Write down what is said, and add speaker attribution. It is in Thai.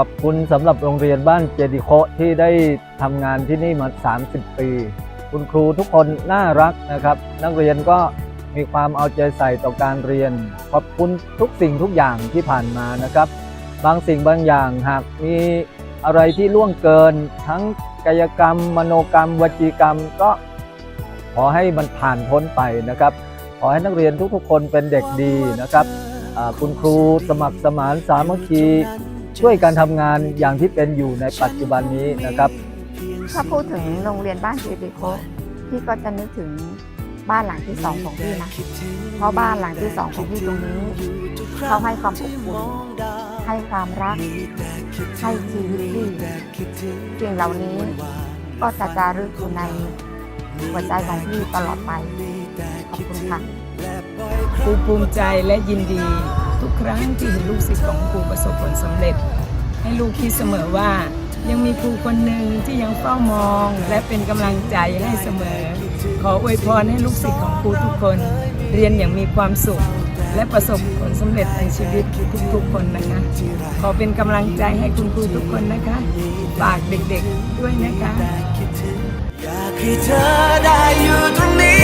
Speaker 1: ขอบคุณสำหรับโรงเรียนบ้านเจดีโคที่ได้ทำงานที่นี่มา 30 ปี คุณครูทุกคนน่ารักนะครับ นักเรียนก็มีความเอาใจใส่ต่อการเรียน ขอบคุณทุกสิ่งทุกอย่างที่ผ่านมานะครับ บางสิ่งบางอย่างหากมีอะไรที่ล่วงเกิน ทั้งกายกรรม มโนกรรม วจีกรรมก็ขอให้มันผ่านพ้นไปนะครับ ขอให้นักเรียนทุกๆ คนเป็นเด็กดีนะครับ คุณครูสมัครสมานสามัคคี ช่วยการทำงานอย่างที่เป็นอยู่ในปัจจุบันนี้นะครับ
Speaker 2: ถ้าพูดถึงโรงเรียนบ้านเจดีโคกพี่ก็จะนึกถึงบ้านหลังที่สองของพี่นะ เพราะบ้านหลังที่สองของพี่ตรงนี้ เขาให้ความอบอุ่นให้ความรัก ให้ชีวิตพี่สิ่งเหล่านี้ก็จะจารึกอยู่ในหัวใจของพี่ตลอดไป ขอบคุณค่ะ
Speaker 3: ครูภูมิใจและยินดี ทุกครั้งที่เห็นลูกศิษย์ของครูประสบผลสำเร็จ ให้ลูกคิดเสมอว่า ยังมีครูคนหนึ่งที่ยังเฝ้ามอง และเป็นกำลังใจให้เสมอ ขออวยพรให้ลูกศิษย์ของครูทุกคน เรียนอย่างมีความสุข และประสบผลสำเร็จในชีวิตทุกๆคนนะคะ ขอเป็นกำลังใจให้คุณครูทุกคนนะคะฝากเด็กๆด้วยนะคะ
Speaker 4: อยากให้เธอได้อยู่ตรงนี้